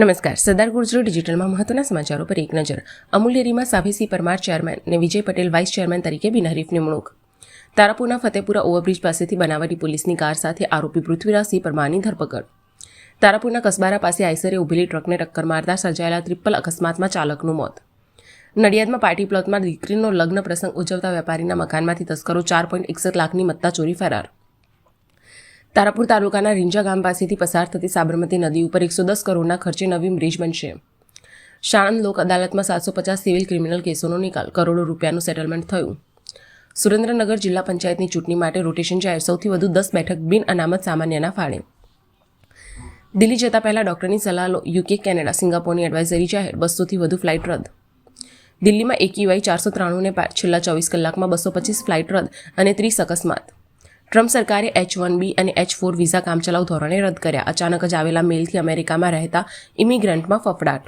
નમસ્કાર. સરદાર ગુર્જરો ડિજિટલમાં મહત્વના સમાચારો પર એક નજર. અમૂલ ડેરીમાં સાભેસી પરમાર ચેરમેન અને વિજય પટેલ વાઇસ ચેરમેન તરીકે બિનહરીફ નિમણૂક. તારાપુરના ફતેપુરા ઓવરબ્રિજ પાસેથી બનાવટી પોલીસની કાર સાથે આરોપી પૃથ્વીરાજસિંહ પરમારની ધરપકડ. તારાપુરના કસબારા પાસે આઈસરે ઉભેલી ટ્રકને ટક્કર મારતા સર્જાયેલા ટ્રિપલ અકસ્માતમાં ચાલકનું મોત. નડિયાદમાં પાર્ટી પ્લોટમાં દીકરીનો લગ્ન પ્રસંગ ઉજવતા વેપારીના મકાનમાંથી તસ્કરો ચાર પોઈન્ટ એકસઠ લાખની મત્તા ચોરી ફરાર. તારાપુર તાલુકાના રીંજા ગામ પાસેથી પસાર થતી સાબરમતી નદી ઉપર એકસો દસ કરોડના ખર્ચે નવી બ્રિજ બનશે. સાણંદ લોક અદાલતમાં સાતસો પચાસ સિવિલ ક્રિમિનલ કેસોનો નિકાલ કરોડો રૂપિયાનું સેટલમેન્ટ થયું. સુરેન્દ્રનગર જિલ્લા પંચાયતની ચૂંટણી માટે રોટેશન જાહેર સૌથી વધુ દસ બેઠક બિન અનામત સામાન્યના ફાળે. દિલ્હી જતા પહેલા ડોક્ટરની સલાહ યુકે, કેનેડા, સિંગાપોરની એડવાઇઝરી જાહેર, બસોથી વધુ ફ્લાઇટ રદ. દિલ્હીમાં એક્યુઆઈ ચારસો ત્રાણુંને છેલ્લા ચોવીસ કલાકમાં બસો પચીસ ફ્લાઇટ રદ અને ત્રીસ અકસ્માત. ટ્રમ્પ સરકારે એચ વન બી અને એચ ફોર વિઝા કામચલાઉ ધોરણે રદ કર્યા. અચાનક જ આવેલા મેલથી અમેરિકામાં રહેતા ઇમિગ્રન્ટમાં ફફડાટ.